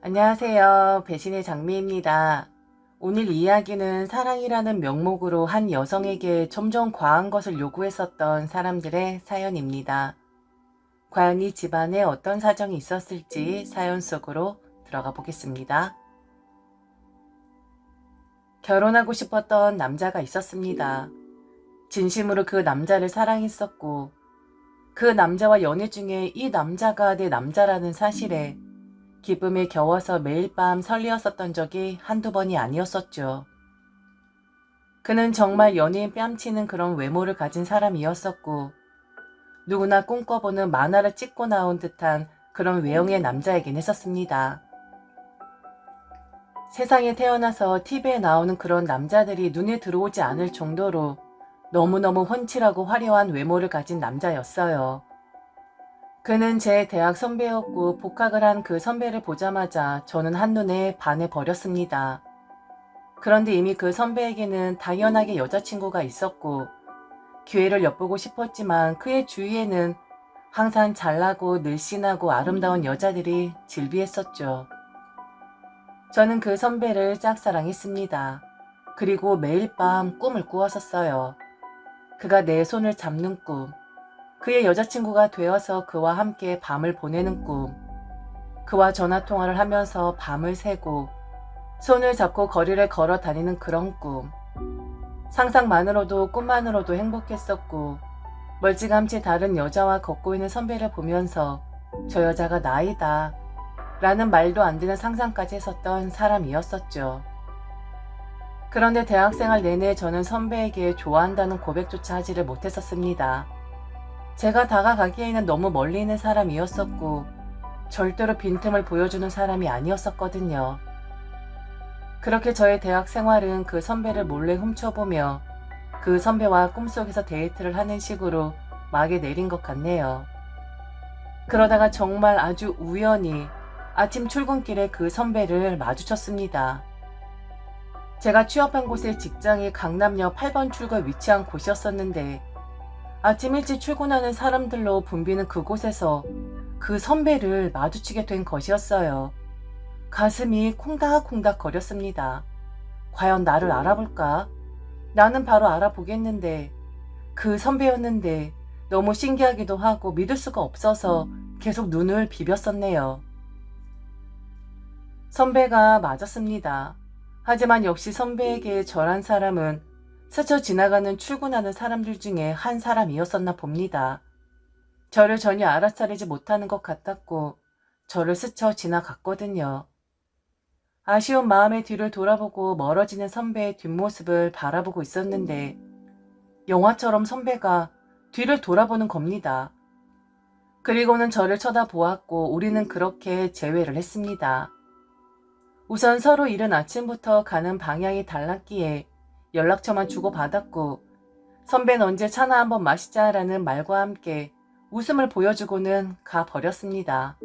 안녕하세요. 배신의 장미입니다. 오늘 이야기는 사랑이라는 명목으로 한 여성에게 점점 과한 것을 요구했었던 사람들의 사연입니다. 과연 이 집안에 어떤 사정이 있었을지 사연 속으로 들어가 보겠습니다. 결혼하고 싶었던 남자가 있었습니다. 진심으로 그 남자를 사랑했었고, 그 남자와 연애 중에 이 남자가 내 남자라는 사실에 기쁨에 겨워서 매일 밤 설레었었던 적이 한두 번이 아니었었죠. 그는 정말 연예인 뺨치는 그런 외모를 가진 사람이었었고, 누구나 꿈꿔보는 만화를 찍고 나온 듯한 그런 외형의 남자이긴 했었습니다. 세상에 태어나서 TV에 나오는 그런 남자들이 눈에 들어오지 않을 정도로 너무너무 훤칠하고 화려한 외모를 가진 남자였어요. 그는 제 대학 선배였고 복학을 한 그 선배를 보자마자 저는 한눈에 반해 버렸습니다. 그런데 이미 그 선배에게는 당연하게 여자친구가 있었고 기회를 엿보고 싶었지만 그의 주위에는 항상 잘나고 늘씬하고 아름다운 여자들이 질비했었죠. 저는 그 선배를 짝사랑했습니다. 그리고 매일 밤 꿈을 꾸었었어요. 그가 내 손을 잡는 꿈, 그의 여자친구가 되어서 그와 함께 밤을 보내는 꿈, 그와 전화통화를 하면서 밤을 새고 손을 잡고 거리를 걸어 다니는 그런 꿈. 상상만으로도 꿈만으로도 행복했었고 멀찌감치 다른 여자와 걷고 있는 선배를 보면서 저 여자가 나이다 라는 말도 안 되는 상상까지 했었던 사람이었었죠. 그런데 대학생활 내내 저는 선배에게 좋아한다는 고백조차 하지를 못했었습니다. 제가 다가가기에는 너무 멀리 있는 사람이었었고 절대로 빈틈을 보여주는 사람이 아니었었거든요. 그렇게 저의 대학 생활은 그 선배를 몰래 훔쳐보며 그 선배와 꿈속에서 데이트를 하는 식으로 막에 내린 것 같네요. 그러다가 정말 아주 우연히 아침 출근길에 그 선배를 마주쳤습니다. 제가 취업한 곳의 직장이 강남역 8번 출구에 위치한 곳이었었는데 아침 일찍 출근하는 사람들로 붐비는 그곳에서 그 선배를 마주치게 된 것이었어요. 가슴이 콩닥콩닥 거렸습니다. 과연 나를 알아볼까? 나는 바로 알아보겠는데 그 선배였는데 너무 신기하기도 하고 믿을 수가 없어서 계속 눈을 비볐었네요. 선배가 맞았습니다. 하지만 역시 선배에게 절한 사람은 스쳐 지나가는 출근하는 사람들 중에 한 사람이었었나 봅니다. 저를 전혀 알아차리지 못하는 것 같았고 저를 스쳐 지나갔거든요. 아쉬운 마음에 뒤를 돌아보고 멀어지는 선배의 뒷모습을 바라보고 있었는데 영화처럼 선배가 뒤를 돌아보는 겁니다. 그리고는 저를 쳐다보았고 우리는 그렇게 재회를 했습니다. 우선 서로 이른 아침부터 가는 방향이 달랐기에 연락처만 주고받았고 선배는 언제 차나 한번 마시자라는 말과 함께 웃음을 보여주고는 가버렸습니다.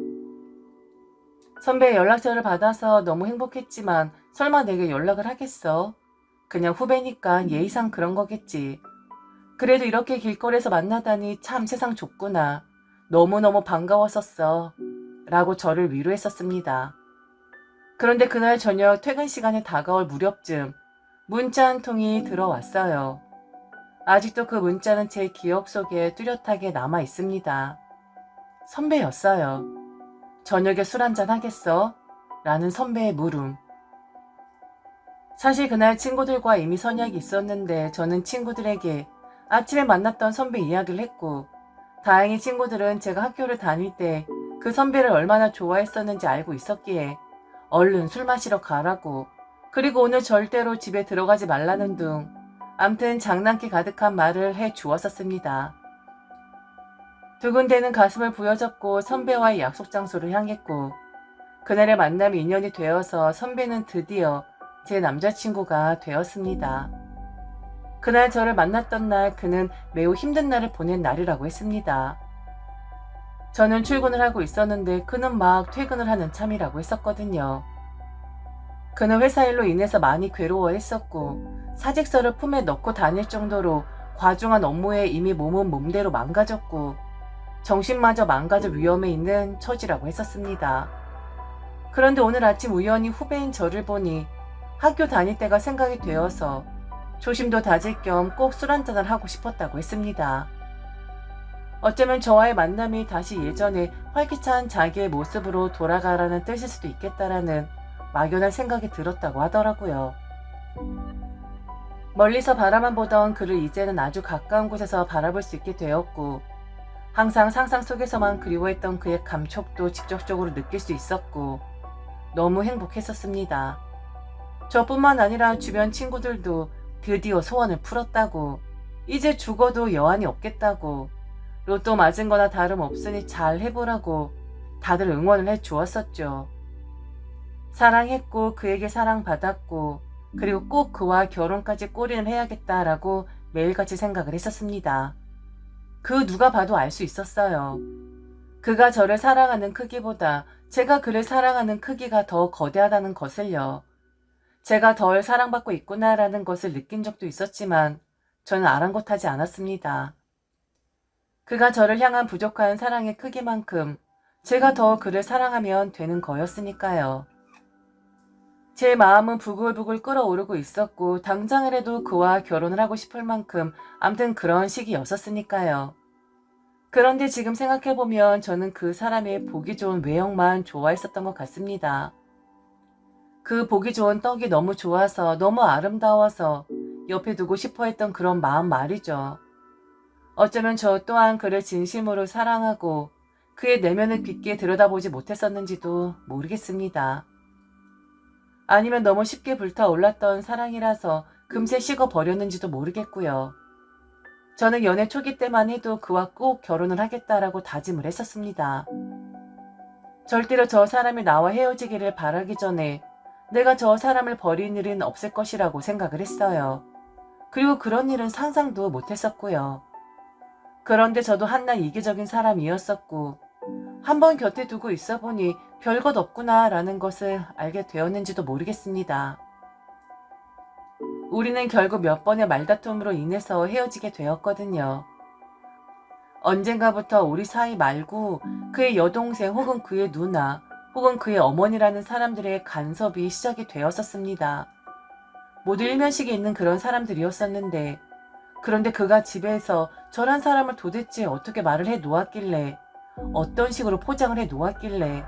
선배의 연락처를 받아서 너무 행복했지만 설마 내게 연락을 하겠어? 그냥 후배니까 예의상 그런 거겠지. 그래도 이렇게 길거리에서 만나다니 참 세상 좁구나. 너무너무 반가웠었어. 라고 저를 위로했었습니다. 그런데 그날 저녁 퇴근 시간에 다가올 무렵쯤 문자 한 통이 들어왔어요. 아직도 그 문자는 제 기억 속에 뚜렷하게 남아 있습니다. 선배였어요. 저녁에 술 한잔 하겠어? 라는 선배의 물음. 사실 그날 친구들과 이미 선약이 있었는데 저는 친구들에게 아침에 만났던 선배 이야기를 했고 다행히 친구들은 제가 학교를 다닐 때 그 선배를 얼마나 좋아했었는지 알고 있었기에 얼른 술 마시러 가라고 그리고 오늘 절대로 집에 들어가지 말라는 둥 암튼 장난기 가득한 말을 해 주었었습니다. 두근대는 가슴을 부여잡고 선배와의 약속 장소를 향했고 그날의 만남이 인연이 되어서 선배는 드디어 제 남자친구가 되었습니다. 그날 저를 만났던 날 그는 매우 힘든 날을 보낸 날이라고 했습니다. 저는 출근을 하고 있었는데 그는 막 퇴근을 하는 참이라고 했었거든요. 그는 회사 일로 인해서 많이 괴로워했었고 사직서를 품에 넣고 다닐 정도로 과중한 업무에 이미 몸은 몸대로 망가졌고 정신마저 망가질 위험에 있는 처지라고 했었습니다. 그런데 오늘 아침 우연히 후배인 저를 보니 학교 다닐 때가 생각이 되어서 조심도 다질 겸 꼭 술 한잔을 하고 싶었다고 했습니다. 어쩌면 저와의 만남이 다시 예전에 활기찬 자기의 모습으로 돌아가라는 뜻일 수도 있겠다라는 막연한 생각이 들었다고 하더라고요. 멀리서 바라만 보던 그를 이제는 아주 가까운 곳에서 바라볼 수 있게 되었고, 항상 상상 속에서만 그리워했던 그의 감촉도 직접적으로 느낄 수 있었고, 너무 행복했었습니다. 저뿐만 아니라 주변 친구들도 드디어 소원을 풀었다고, 이제 죽어도 여한이 없겠다고, 로또 맞은 거나 다름없으니 잘 해보라고 다들 응원을 해 주었었죠. 사랑했고 그에게 사랑받았고 그리고 꼭 그와 결혼까지 꼬리를 해야겠다라고 매일같이 생각을 했었습니다. 그 누가 봐도 알 수 있었어요. 그가 저를 사랑하는 크기보다 제가 그를 사랑하는 크기가 더 거대하다는 것을요. 제가 덜 사랑받고 있구나라는 것을 느낀 적도 있었지만 저는 아랑곳하지 않았습니다. 그가 저를 향한 부족한 사랑의 크기만큼 제가 더 그를 사랑하면 되는 거였으니까요. 제 마음은 부글부글 끓어오르고 있었고 당장이라도 그와 결혼을 하고 싶을 만큼 암튼 그런 시기였었으니까요. 그런데 지금 생각해보면 저는 그 사람의 보기 좋은 외형만 좋아했었던 것 같습니다. 그 보기 좋은 떡이 너무 좋아서 너무 아름다워서 옆에 두고 싶어 했던 그런 마음 말이죠. 어쩌면 저 또한 그를 진심으로 사랑하고 그의 내면을 깊게 들여다보지 못했었는지도 모르겠습니다. 아니면 너무 쉽게 불타올랐던 사랑이라서 금세 식어 버렸는지도 모르겠고요. 저는 연애 초기 때만 해도 그와 꼭 결혼을 하겠다라고 다짐을 했었습니다. 절대로 저 사람이 나와 헤어지기를 바라기 전에 내가 저 사람을 버린 일은 없을 것이라고 생각을 했어요. 그리고 그런 일은 상상도 못했었고요. 그런데 저도 한낱 이기적인 사람이었었고, 한번 곁에 두고 있어 보니 별것 없구나 라는 것을 알게 되었는지도 모르겠습니다. 우리는 결국 몇 번의 말다툼으로 인해서 헤어지게 되었거든요. 언젠가부터 우리 사이 말고 그의 여동생 혹은 그의 누나 혹은 그의 어머니라는 사람들의 간섭이 시작이 되었었습니다. 모두 일면식이 있는 그런 사람들이었었는데 그런데 그가 집에서 저란 사람을 도대체 어떻게 말을 해 놓았길래 어떤 식으로 포장을 해 놓았길래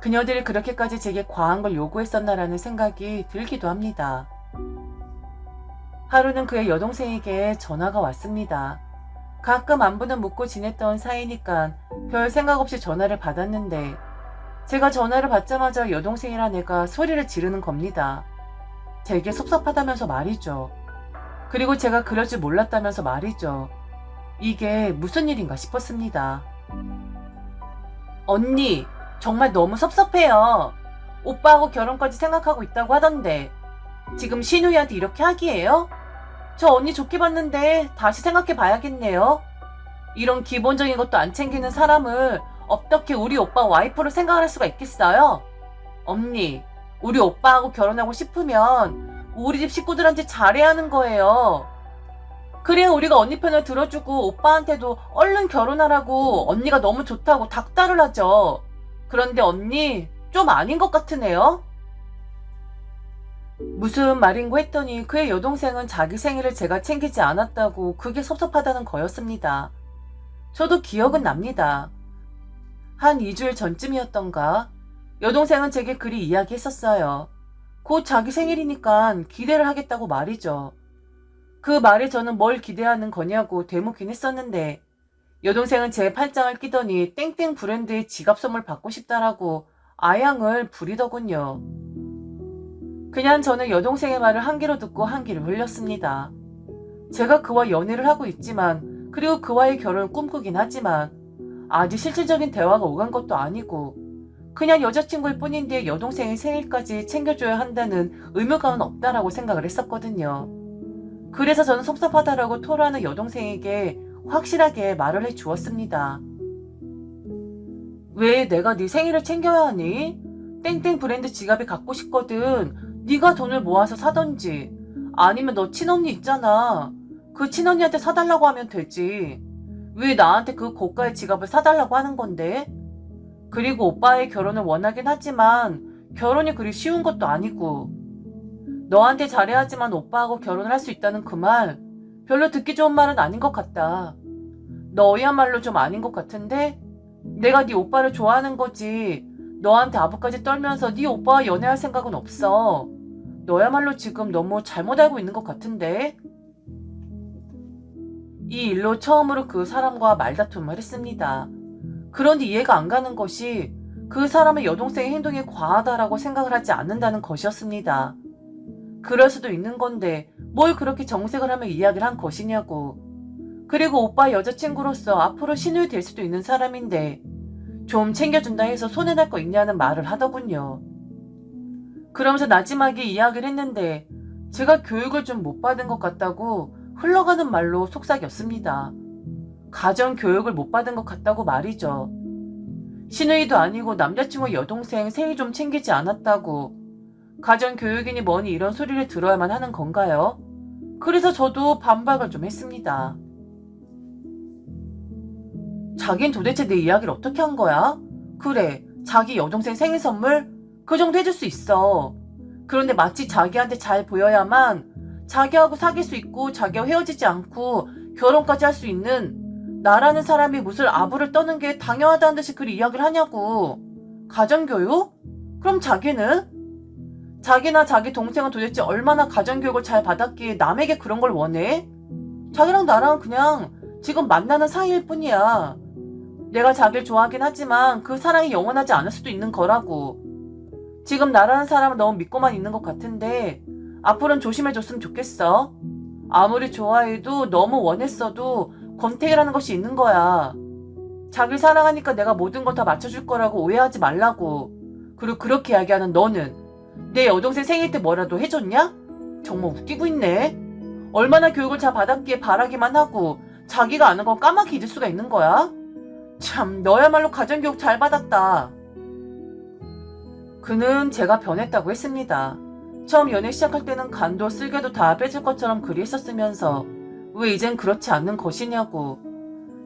그녀들이 그렇게까지 제게 과한 걸 요구했었나라는 생각이 들기도 합니다. 하루는 그의 여동생에게 전화가 왔습니다. 가끔 안부는 묻고 지냈던 사이니까 별 생각 없이 전화를 받았는데 제가 전화를 받자마자 여동생이란 애가 소리를 지르는 겁니다. 되게 섭섭하다면서 말이죠. 그리고 제가 그럴 줄 몰랐다면서 말이죠. 이게 무슨 일인가 싶었습니다. 언니, 정말 너무 섭섭해요. 오빠하고 결혼까지 생각하고 있다고 하던데, 지금 신우이한테 이렇게 하기에요? 저 언니 좋게 봤는데 다시 생각해 봐야겠네요. 이런 기본적인 것도 안 챙기는 사람을 어떻게 우리 오빠 와이프로 생각할 수가 있겠어요? 언니, 우리 오빠하고 결혼하고 싶으면 우리 집 식구들한테 잘해야 하는 거예요. 그래야 우리가 언니 편을 들어주고 오빠한테도 얼른 결혼하라고 언니가 너무 좋다고 닥달을 하죠. 그런데 언니 좀 아닌 것 같으네요. 무슨 말인고 했더니 그의 여동생은 자기 생일을 제가 챙기지 않았다고 그게 섭섭하다는 거였습니다. 저도 기억은 납니다. 한 2주일 전쯤이었던가 여동생은 제게 그리 이야기했었어요. 곧 자기 생일이니까 기대를 하겠다고 말이죠. 그 말에 저는 뭘 기대하는 거냐고 되묻긴 했었는데 여동생은 제 팔짱을 끼더니 땡땡 브랜드의 지갑 선물 받고 싶다라고 아양을 부리더군요. 그냥 저는 여동생의 말을 한 귀로 듣고 한 귀를 흘렸습니다. 제가 그와 연애를 하고 있지만 그리고 그와의 결혼을 꿈꾸긴 하지만 아직 실질적인 대화가 오간 것도 아니고 그냥 여자친구일 뿐인데 여동생의 생일까지 챙겨줘야 한다는 의무감은 없다라고 생각을 했었거든요. 그래서 저는 섭섭하다라고 토로하는 여동생에게 확실하게 말을 해 주었습니다. 왜 내가 네 생일을 챙겨야 하니? 땡땡 브랜드 지갑이 갖고 싶거든. 네가 돈을 모아서 사던지. 아니면 너 친언니 있잖아. 그 친언니한테 사달라고 하면 되지. 왜 나한테 그 고가의 지갑을 사달라고 하는 건데? 그리고 오빠의 결혼을 원하긴 하지만 결혼이 그리 쉬운 것도 아니고 너한테 잘해야지만 오빠하고 결혼을 할 수 있다는 그 말 별로 듣기 좋은 말은 아닌 것 같다. 너야말로 좀 아닌 것 같은데 내가 네 오빠를 좋아하는 거지 너한테 아부까지 떨면서 네 오빠와 연애할 생각은 없어. 너야말로 지금 너무 잘못 알고 있는 것 같은데 이 일로 처음으로 그 사람과 말다툼을 했습니다. 그런데 이해가 안 가는 것이 그 사람의 여동생의 행동이 과하다라고 생각을 하지 않는다는 것이었습니다. 그럴 수도 있는 건데 뭘 그렇게 정색을 하며 이야기를 한 것이냐고. 그리고 오빠 여자친구로서 앞으로 신우이 될 수도 있는 사람인데 좀 챙겨준다 해서 손해날 거 있냐는 말을 하더군요. 그러면서 나지막에 이야기를 했는데 제가 교육을 좀 못 받은 것 같다고 흘러가는 말로 속삭였습니다. 가정 교육을 못 받은 것 같다고 말이죠. 신우이도 아니고 남자친구 여동생 생일 좀 챙기지 않았다고 가정 교육이니 뭐니 이런 소리를 들어야만 하는 건가요? 그래서 저도 반박을 좀 했습니다. 자긴 도대체 내 이야기를 어떻게 한 거야? 그래, 자기 여동생 생일 선물? 그 정도 해줄 수 있어. 그런데 마치 자기한테 잘 보여야만 자기하고 사귈 수 있고 자기와 헤어지지 않고 결혼까지 할 수 있는 나라는 사람이 무슨 아부를 떠는 게 당연하다는 듯이 그리 이야기를 하냐고. 가정교육? 그럼 자기는? 자기나 자기 동생은 도대체 얼마나 가정교육을 잘 받았기에 남에게 그런 걸 원해? 자기랑 나랑 그냥 지금 만나는 사이일 뿐이야. 내가 자기를 좋아하긴 하지만 그 사랑이 영원하지 않을 수도 있는 거라고. 지금 나라는 사람은 너무 믿고만 있는 것 같은데 앞으로는 조심해줬으면 좋겠어. 아무리 좋아해도 너무 원했어도 권태기라는 것이 있는 거야. 자기를 사랑하니까 내가 모든 걸 다 맞춰줄 거라고 오해하지 말라고. 그리고 그렇게 이야기하는 너는 내 여동생 생일 때 뭐라도 해줬냐? 정말 웃기고 있네. 얼마나 교육을 잘 받았기에 바라기만 하고 자기가 아는 건 까맣게 잊을 수가 있는 거야? 참, 너야말로 가정교육 잘 받았다. 그는 제가 변했다고 했습니다. 처음 연애 시작할 때는 간도 쓸개도 다 빼줄 것처럼 그리 했었으면서 왜 이젠 그렇지 않는 것이냐고.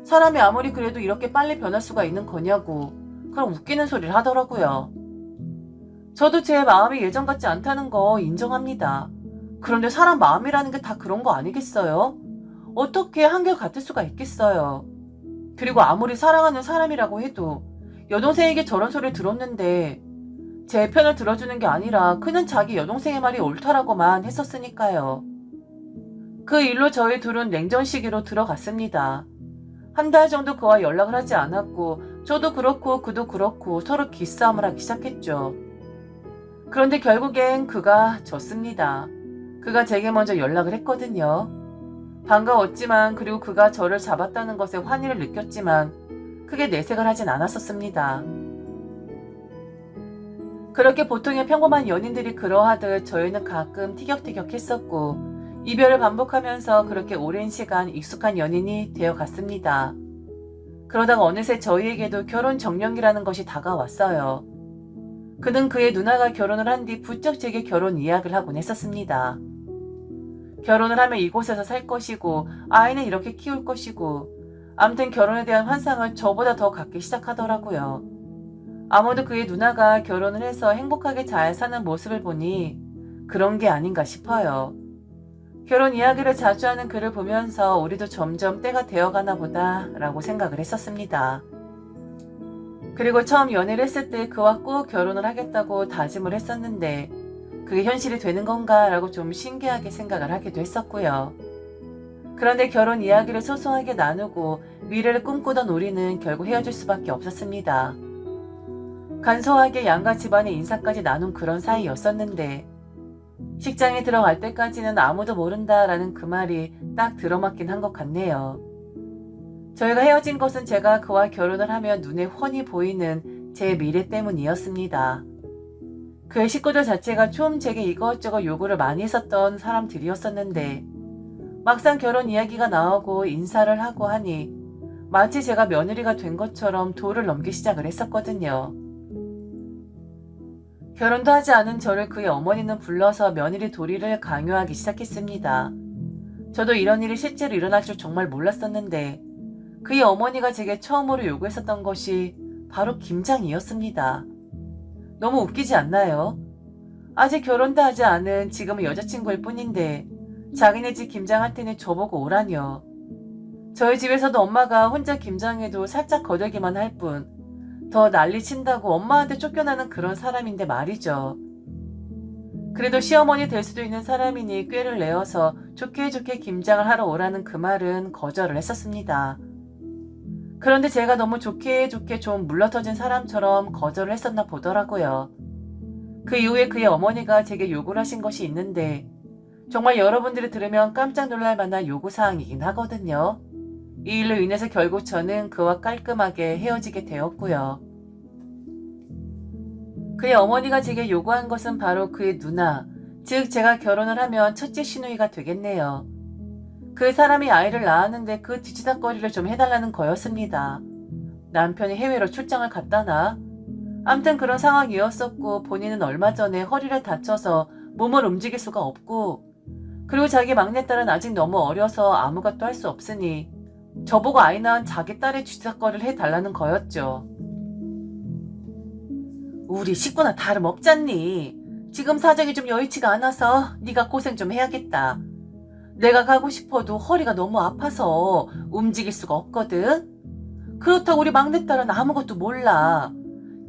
사람이 아무리 그래도 이렇게 빨리 변할 수가 있는 거냐고. 그럼 웃기는 소리를 하더라고요. 저도 제 마음이 예전 같지 않다는 거 인정합니다. 그런데 사람 마음이라는 게 다 그런 거 아니겠어요? 어떻게 한결 같을 수가 있겠어요? 그리고 아무리 사랑하는 사람이라고 해도 여동생에게 저런 소리를 들었는데 제 편을 들어주는 게 아니라 그는 자기 여동생의 말이 옳다라고만 했었으니까요. 그 일로 저희 둘은 냉전 시기로 들어갔습니다. 한 달 정도 그와 연락을 하지 않았고 저도 그렇고 그도 그렇고 서로 기싸움을 하기 시작했죠. 그런데 결국엔 그가 졌습니다. 그가 제게 먼저 연락을 했거든요. 반가웠지만 그리고 그가 저를 잡았다는 것에 환희를 느꼈지만 크게 내색을 하진 않았었습니다. 그렇게 보통의 평범한 연인들이 그러하듯 저희는 가끔 티격태격 했었고 이별을 반복하면서 그렇게 오랜 시간 익숙한 연인이 되어 갔습니다. 그러다가 어느새 저희에게도 결혼 정령이라는 것이 다가왔어요. 그는 그의 누나가 결혼을 한 뒤 부쩍 제게 결혼 이야기를 하곤 했었습니다. 결혼을 하면 이곳에서 살 것이고 아이는 이렇게 키울 것이고 아무튼 결혼에 대한 환상을 저보다 더 갖기 시작하더라고요. 아무도 그의 누나가 결혼을 해서 행복하게 잘 사는 모습을 보니 그런 게 아닌가 싶어요. 결혼 이야기를 자주 하는 그를 보면서 우리도 점점 때가 되어가나 보다 라고 생각을 했었습니다. 그리고 처음 연애를 했을 때 그와 꼭 결혼을 하겠다고 다짐을 했었는데 그게 현실이 되는 건가 라고 좀 신기하게 생각을 하기도 했었고요. 그런데 결혼 이야기를 소소하게 나누고 미래를 꿈꾸던 우리는 결국 헤어질 수밖에 없었습니다. 간소하게 양가 집안의 인사까지 나눈 그런 사이였었는데 식장에 들어갈 때까지는 아무도 모른다라는 그 말이 딱 들어맞긴 한 것 같네요. 저희가 헤어진 것은 제가 그와 결혼을 하면 눈에 훤히 보이는 제 미래 때문이었습니다. 그의 식구들 자체가 좀 제게 이것저것 요구를 많이 했었던 사람들이었었는데 막상 결혼 이야기가 나오고 인사를 하고 하니 마치 제가 며느리가 된 것처럼 도를 넘기 시작을 했었거든요. 결혼도 하지 않은 저를 그의 어머니는 불러서 며느리 도리를 강요하기 시작했습니다. 저도 이런 일이 실제로 일어날 줄 정말 몰랐었는데 그의 어머니가 제게 처음으로 요구했었던 것이 바로 김장이었습니다. 너무 웃기지 않나요? 아직 결혼도 하지 않은 지금은 여자친구일 뿐인데 자기네 집 김장할 테니 저보고 오라뇨. 저희 집에서도 엄마가 혼자 김장해도 살짝 거들기만 할 뿐, 더 난리 친다고 엄마한테 쫓겨나는 그런 사람인데 말이죠. 그래도 시어머니 될 수도 있는 사람이니 꾀를 내어서 좋게 좋게 김장을 하러 오라는 그 말은 거절을 했었습니다. 그런데 제가 너무 좋게 좋게 좀 물러터진 사람처럼 거절을 했었나 보더라고요. 그 이후에 그의 어머니가 제게 요구를 하신 것이 있는데 정말 여러분들이 들으면 깜짝 놀랄 만한 요구사항이긴 하거든요. 이 일로 인해서 결국 저는 그와 깔끔하게 헤어지게 되었고요. 그의 어머니가 제게 요구한 것은 바로 그의 누나, 즉 제가 결혼을 하면 첫째 시누이가 되겠네요. 그 사람이 아이를 낳았는데 그 뒤치다거리를 좀 해달라는 거였습니다. 남편이 해외로 출장을 갔다나 암튼 그런 상황이었었고 본인은 얼마 전에 허리를 다쳐서 몸을 움직일 수가 없고 그리고 자기 막내딸은 아직 너무 어려서 아무것도 할 수 없으니 저보고 아이 낳은 자기 딸의 뒤치다거리를 해달라는 거였죠. 우리 식구나 다름없잖니. 지금 사정이 좀 여의치가 않아서 네가 고생 좀 해야겠다. 내가 가고 싶어도 허리가 너무 아파서 움직일 수가 없거든. 그렇다고 우리 막내딸은 아무것도 몰라.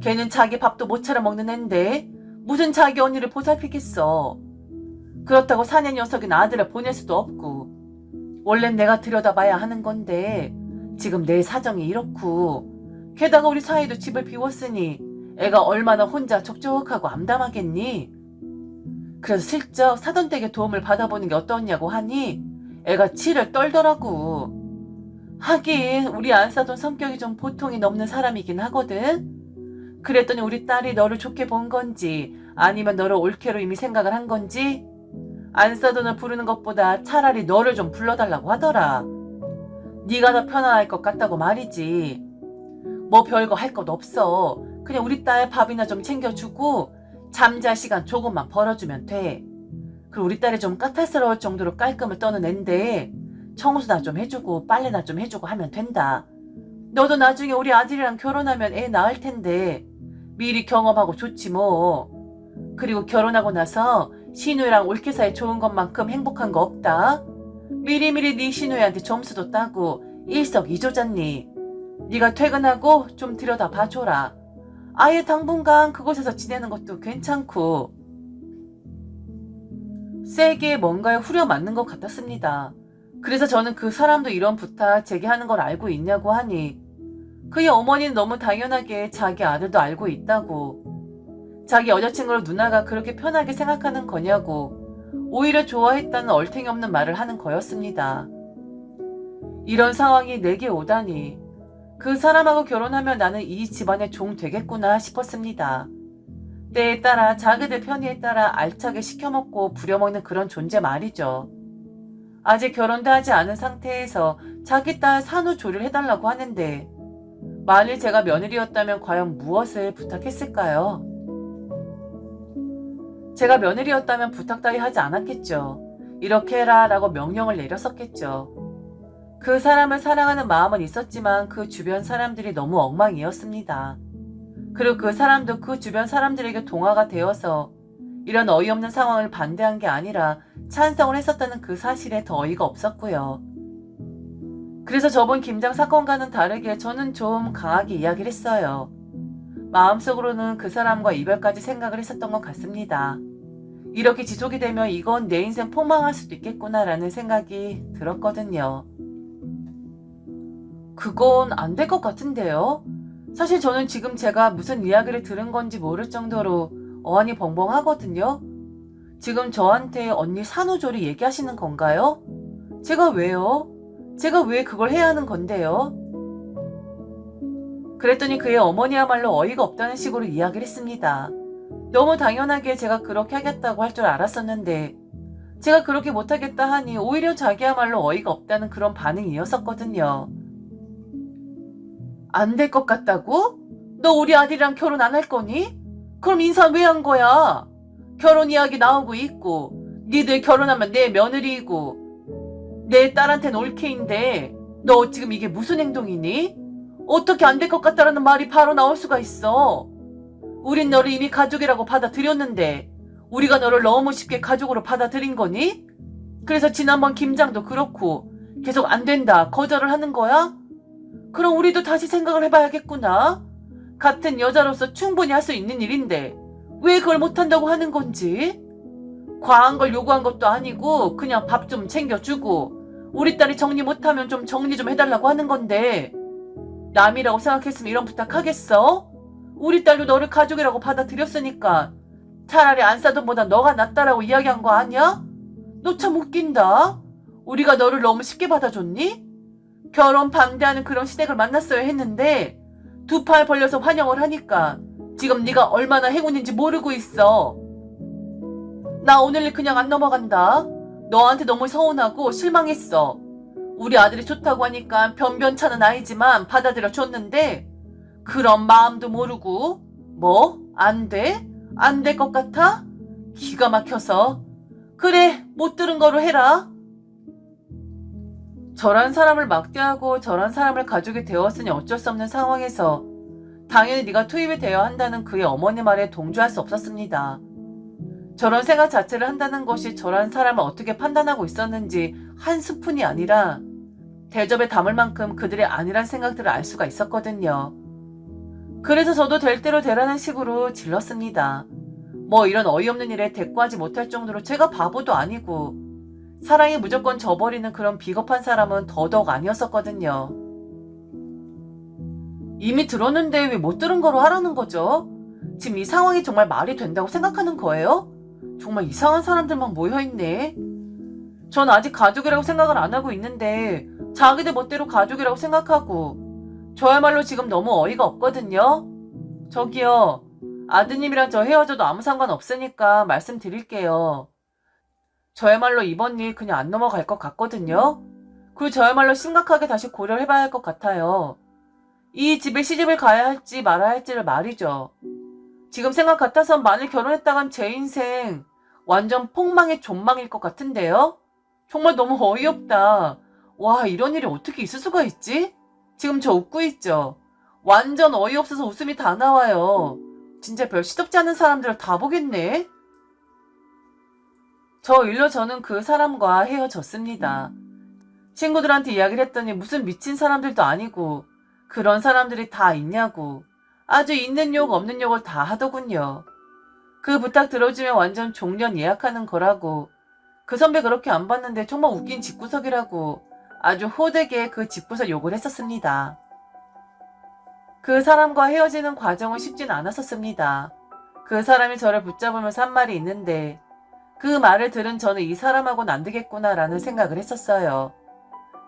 걔는 자기 밥도 못 차려 먹는 앤데 무슨 자기 언니를 보살피겠어. 그렇다고 사내 녀석인 아들을 보낼 수도 없고 원래는 내가 들여다봐야 하는 건데 지금 내 사정이 이렇고 게다가 우리 사이도 집을 비웠으니 애가 얼마나 혼자 적적하고 암담하겠니? 그래서 슬쩍 사돈댁의 도움을 받아보는 게 어떠냐고 하니 애가 치를 떨더라고. 하긴 우리 안사돈 성격이 좀 보통이 넘는 사람이긴 하거든. 그랬더니 우리 딸이 너를 좋게 본 건지 아니면 너를 올케로 이미 생각을 한 건지 안사돈을 부르는 것보다 차라리 너를 좀 불러달라고 하더라. 네가 더 편안할 것 같다고 말이지. 뭐 별거 할 것 없어. 그냥 우리 딸 밥이나 좀 챙겨주고 잠잘 시간 조금만 벌어주면 돼. 그리고 우리 딸이 좀 까탈스러울 정도로 깔끔을 떠는 앤데 청소나 좀 해주고 빨래나 좀 해주고 하면 된다. 너도 나중에 우리 아들이랑 결혼하면 애 낳을 텐데 미리 경험하고 좋지 뭐. 그리고 결혼하고 나서 신우랑 올케 사이 좋은 것만큼 행복한 거 없다. 미리미리 네 신우한테 점수도 따고 일석이조잖니. 네가 퇴근하고 좀 들여다 봐줘라. 아예 당분간 그곳에서 지내는 것도 괜찮고 세게 뭔가에 후려 맞는 것 같았습니다. 그래서 저는 그 사람도 이런 부탁 제게 하는 걸 알고 있냐고 하니 그의 어머니는 너무 당연하게 자기 아들도 알고 있다고 자기 여자친구를 누나가 그렇게 편하게 생각하는 거냐고 오히려 좋아했다는 얼탱이 없는 말을 하는 거였습니다. 이런 상황이 내게 오다니 그 사람하고 결혼하면 나는 이 집안의 종 되겠구나 싶었습니다. 때에 따라 자기들 편의에 따라 알차게 시켜먹고 부려먹는 그런 존재 말이죠. 아직 결혼도 하지 않은 상태에서 자기 딸 산후 조리를 해달라고 하는데 만일 제가 며느리였다면 과연 무엇을 부탁했을까요? 제가 며느리였다면 부탁 따위 하지 않았겠죠. 이렇게 해라 라고 명령을 내렸었겠죠. 그 사람을 사랑하는 마음은 있었지만 그 주변 사람들이 너무 엉망이었습니다. 그리고 그 사람도 그 주변 사람들에게 동화가 되어서 이런 어이없는 상황을 반대한 게 아니라 찬성을 했었다는 그 사실에 더 어이가 없었고요. 그래서 저번 김장 사건과는 다르게 저는 좀 강하게 이야기를 했어요. 마음속으로는 그 사람과 이별까지 생각을 했었던 것 같습니다. 이렇게 지속이 되면 이건 내 인생 폭망할 수도 있겠구나라는 생각이 들었거든요. 그건 안 될 것 같은데요? 사실 저는 지금 제가 무슨 이야기를 들은 건지 모를 정도로 어안이 벙벙하거든요? 지금 저한테 언니 산후조리 얘기하시는 건가요? 제가 왜요? 제가 왜 그걸 해야 하는 건데요? 그랬더니 그의 어머니야말로 어이가 없다는 식으로 이야기를 했습니다. 너무 당연하게 제가 그렇게 하겠다고 할 줄 알았었는데 제가 그렇게 못하겠다 하니 오히려 자기야말로 어이가 없다는 그런 반응이었었거든요. 안 될 것 같다고? 너 우리 아들이랑 결혼 안 할 거니? 그럼 인사 왜 한 거야? 결혼 이야기 나오고 있고 니들 결혼하면 내 며느리이고 내 딸한테는 올케인데 너 지금 이게 무슨 행동이니? 어떻게 안 될 것 같다라는 말이 바로 나올 수가 있어. 우린 너를 이미 가족이라고 받아들였는데 우리가 너를 너무 쉽게 가족으로 받아들인 거니? 그래서 지난번 김장도 그렇고 계속 안 된다, 거절을 하는 거야? 그럼 우리도 다시 생각을 해봐야겠구나. 같은 여자로서 충분히 할 수 있는 일인데 왜 그걸 못한다고 하는 건지? 과한 걸 요구한 것도 아니고 그냥 밥 좀 챙겨주고 우리 딸이 정리 못하면 좀 정리 좀 해달라고 하는 건데 남이라고 생각했으면 이런 부탁하겠어? 우리 딸도 너를 가족이라고 받아들였으니까 차라리 안 싸돈보다 너가 낫다라고 이야기한 거 아니야? 너 참 웃긴다. 우리가 너를 너무 쉽게 받아줬니? 결혼 반대하는 그런 시댁을 만났어야 했는데 두 팔 벌려서 환영을 하니까 지금 네가 얼마나 행운인지 모르고 있어. 나 오늘 일 그냥 안 넘어간다. 너한테 너무 서운하고 실망했어. 우리 아들이 좋다고 하니까 변변찮은 아이지만 받아들여 줬는데 그런 마음도 모르고 뭐? 안 돼? 안 될 것 같아? 기가 막혀서 그래 못 들은 거로 해라. 저런 사람을 막대하고 저런 사람을 가족이 되었으니 어쩔 수 없는 상황에서 당연히 네가 투입이 되어야 한다는 그의 어머니 말에 동조할 수 없었습니다. 저런 생각 자체를 한다는 것이 저런 사람을 어떻게 판단하고 있었는지 한 스푼이 아니라 대접에 담을 만큼 그들의 아니란 생각들을 알 수가 있었거든요. 그래서 저도 될 대로 되라는 식으로 질렀습니다. 뭐 이런 어이없는 일에 대꾸하지 못할 정도로 제가 바보도 아니고 사랑이 무조건 져버리는 그런 비겁한 사람은 더더욱 아니었었거든요. 이미 들었는데 왜 못 들은 거로 하라는 거죠? 지금 이 상황이 정말 말이 된다고 생각하는 거예요? 정말 이상한 사람들만 모여있네. 전 아직 가족이라고 생각을 안 하고 있는데 자기들 멋대로 가족이라고 생각하고 저야말로 지금 너무 어이가 없거든요. 저기요. 아드님이랑 저 헤어져도 아무 상관 없으니까 말씀드릴게요. 저야말로 이번 일 그냥 안 넘어갈 것 같거든요. 그리고 저야말로 심각하게 다시 고려를 해봐야 할 것 같아요. 이 집에 시집을 가야 할지 말아야 할지를 말이죠. 지금 생각 같아선 만일 결혼했다간 제 인생 완전 폭망의 존망일 것 같은데요? 정말 너무 어이없다. 와, 이런 일이 어떻게 있을 수가 있지? 지금 저 웃고 있죠? 완전 어이없어서 웃음이 다 나와요. 진짜 별 시덥지 않은 사람들을 다 보겠네? 저 일로 저는 그 사람과 헤어졌습니다. 친구들한테 이야기를 했더니 무슨 미친 사람들도 아니고 그런 사람들이 다 있냐고 아주 있는 욕 없는 욕을 다 하더군요. 그 부탁 들어주면 완전 종련 예약하는 거라고 그 선배 그렇게 안 봤는데 정말 웃긴 집구석이라고 아주 호되게 그 집구석 욕을 했었습니다. 그 사람과 헤어지는 과정은 쉽진 않았었습니다. 그 사람이 저를 붙잡으면서 한 말이 있는데 그 말을 들은 저는 이 사람하고는 안 되겠구나라는 생각을 했었어요.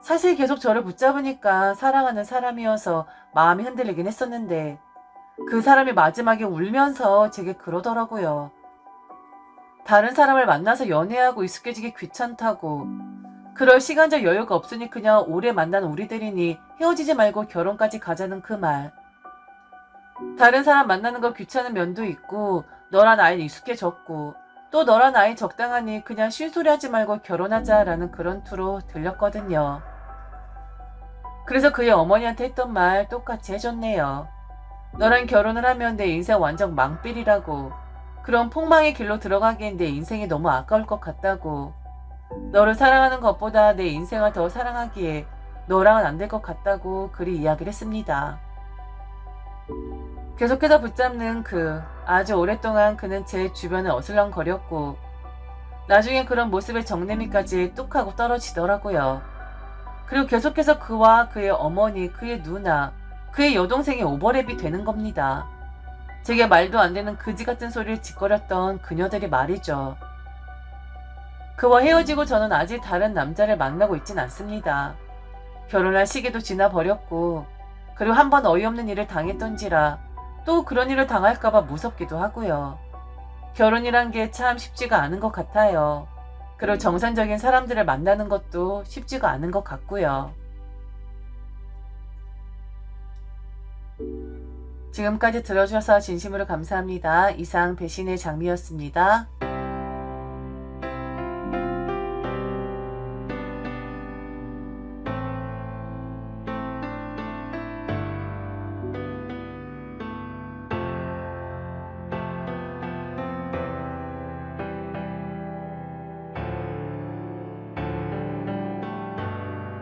사실 계속 저를 붙잡으니까 사랑하는 사람이어서 마음이 흔들리긴 했었는데 그 사람이 마지막에 울면서 제게 그러더라고요. 다른 사람을 만나서 연애하고 익숙해지기 귀찮다고 그럴 시간적 여유가 없으니 그냥 오래 만난 우리들이니 헤어지지 말고 결혼까지 가자는 그 말. 다른 사람 만나는 거 귀찮은 면도 있고 너란 아이는 익숙해졌고 또 너란 아이 적당하니 그냥 쉴소리 하지 말고 결혼하자라는 그런 투로 들렸거든요. 그래서 그의 어머니한테 했던 말 똑같이 해줬네요. 너랑 결혼을 하면 내 인생 완전 망필이라고. 그런 폭망의 길로 들어가기엔 내 인생이 너무 아까울 것 같다고. 너를 사랑하는 것보다 내 인생을 더 사랑하기에 너랑은 안 될 것 같다고 그리 이야기를 했습니다. 계속해서 붙잡는 그 아주 오랫동안 그는 제 주변을 어슬렁거렸고 나중에 그런 모습의 정내미까지 뚝 하고 떨어지더라고요. 그리고 계속해서 그와 그의 어머니, 그의 누나, 그의 여동생이 오버랩이 되는 겁니다. 제게 말도 안 되는 그지 같은 소리를 짓거렸던 그녀들이 말이죠. 그와 헤어지고 저는 아직 다른 남자를 만나고 있진 않습니다. 결혼할 시기도 지나버렸고, 그리고 한 번 어이없는 일을 당했던지라 또 그런 일을 당할까봐 무섭기도 하고요. 결혼이란 게 참 쉽지가 않은 것 같아요. 그리고 정상적인 사람들을 만나는 것도 쉽지가 않은 것 같고요. 지금까지 들어주셔서 진심으로 감사합니다. 이상 배신의 장미였습니다.